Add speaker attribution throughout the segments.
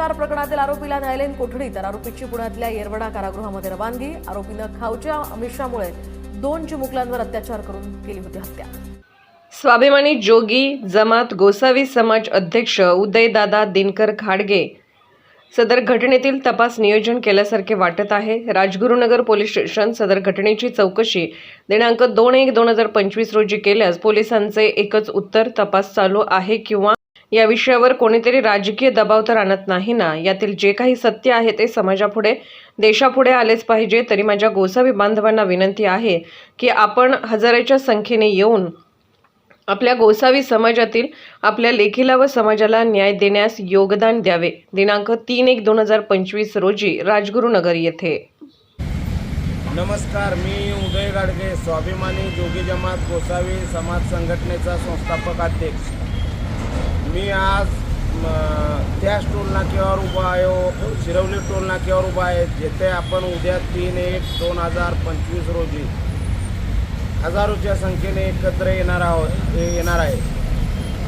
Speaker 1: बलात्कार प्रकरणातील आरोपीला न्यायालयीन कोठडी तर आरोपीची पुण्यातल्या येरवडा कारागृहामध्ये रवानगी आरोपीनं खावच्या अमिषामुळे दोन चिमुकल्यांवर अत्याचार करून केली होती हत्या.
Speaker 2: स्वाभिमानी जोगी जमात गोसावी समाज अध्यक्ष उदयदादा दिनकर खाडगे सदर घटनेतील तपास नियोजन केल्यासारखे वाटत आहे. राजगुरुनगर पोलीस स्टेशन सदर घटनेची चौकशी दिनांक दोन एक दोन हजार पंचवीस रोजी केल्यास पोलिसांचे एकच उत्तर तपास चालू आहे किंवा या विषयावर कोणीतरी राजकीय दबाव तर आणत नाही ना. यातील जे काही सत्य आहे ते समाजापुढे देशापुढे आलेच पाहिजे. तरी माझ्या गोसावी बांधवांना विनंती आहे की आपण हजाराच्या संख्येने येऊन आपल्या गोसावी समाजातील आपल्या लेखीला व समाजाला न्याय देण्यास योगदान द्यावे. दिनांक तीन एक दोन हजार पंचवीस रोजी राजगुरुनगर येथे.
Speaker 3: नमस्कार मी उदय गाडगे स्वाभिमानी जोगी जमात गोसावी समाज संघटनेचा संस्थापक अध्यक्ष. मी आज म, त्याच टोल नाक्यावर उभा आहे हो? शिरवली टोल नाक्यावर उभा आहे? जेथे आपण उद्या तीन एक दोन हजार पंचवीस रोजी हजारोच्या संख्येने एकत्र येणार आहोत हे येणार आहे.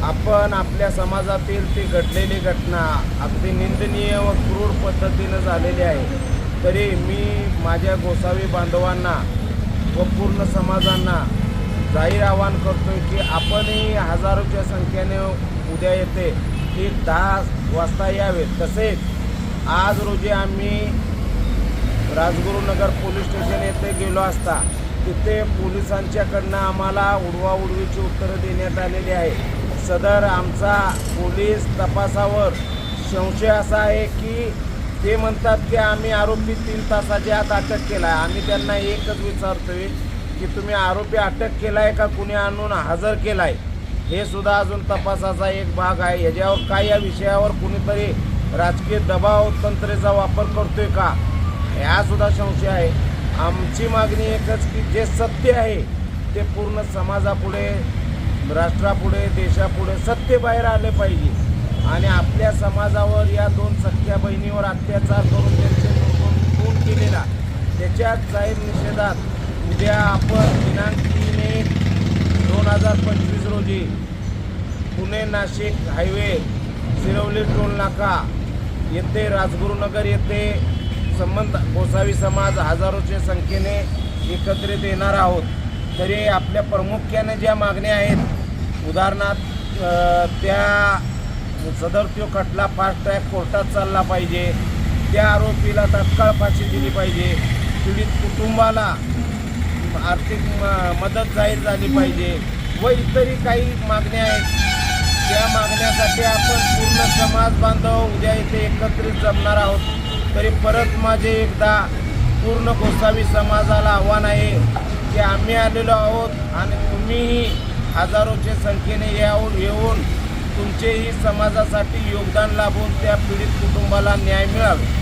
Speaker 3: आपण आपल्या समाजातील ती घडलेली घटना अगदी निंदनीय व क्रूर पद्धतीनं झालेली आहे. तरी मी माझ्या गोसावी बांधवांना व पूर्ण समाजांना जाहीर आवाहन करतोय की आपणही हजारोच्या संख्येने उद्या येते. की दहा वाजता यावे तसेच आज रोजी आम्ही राजगुरुनगर पोलीस स्टेशन येथे गेलो असता तिथे पोलिसांच्याकडनं आम्हाला उडवाउडवीची उत्तरं देण्यात आलेली आहे. सदर आमचा पोलीस तपासावर संशय असा आहे की ते म्हणतात की आम्ही आरोपी तीन तासाच्या आत अटक केला आहे आम्ही त्यांना एकच विचारतोय की तुम्ही आरोपी अटक केला आहे का? कुणी आणून हजर केला आहे हे सुद्धा अजून तपासाचा एक भाग आहे. याच्यावर काय या विषयावर कुणीतरी राजकीय दबाव तंत्रेचा वापर करतोय का? ह्या सुद्धा संशय आहे. आमची मागणी एकच की जे सत्य आहे ते पूर्ण समाजापुढे राष्ट्रापुढे देशापुढे सत्य बाहेर आले पाहिजे. आणि आपल्या समाजावर या दोन सख्या बहिणीवर अत्याचार करून त्यांचे खून केलेला त्याच्यात जाहीर निषेधात उद्या आपण दिनांक तीन एक दोन हजार पंचवीस रोजी पुणे नाशिक हायवे शिरवली टोल नाका येथे राजगुरुनगर येथे संबंध गोसावी समाज हजारोच्या संख्येने एकत्रित येणार आहोत. तरी आपल्या प्रामुख्याने ज्या मागण्या आहेत उदाहरणार्थ त्या सदर तो खटला फास्ट ट्रॅक कोर्टात चालला पाहिजे. त्या आरोपीला तात्काळ फाशी दिली पाहिजे. पीडित कुटुंबाला आर्थिक म- मदत जाहीर झाली पाहिजे व इतरही काही मागण्या आहेत. त्या मागण्यासाठी आपण पूर्ण समाज बांधव उद्या इथे एकत्रित जमणार आहोत. तरी परत माझे एकदा पूर्ण गोसावी समाजाला आव्हान आहे की आम्ही आलेलो आहोत आणि तुम्हीही हजारोच्या संख्येने येऊन येऊन तुमचेही समाजासाठी योगदान लाभून त्या पीडित कुटुंबाला न्याय मिळावे.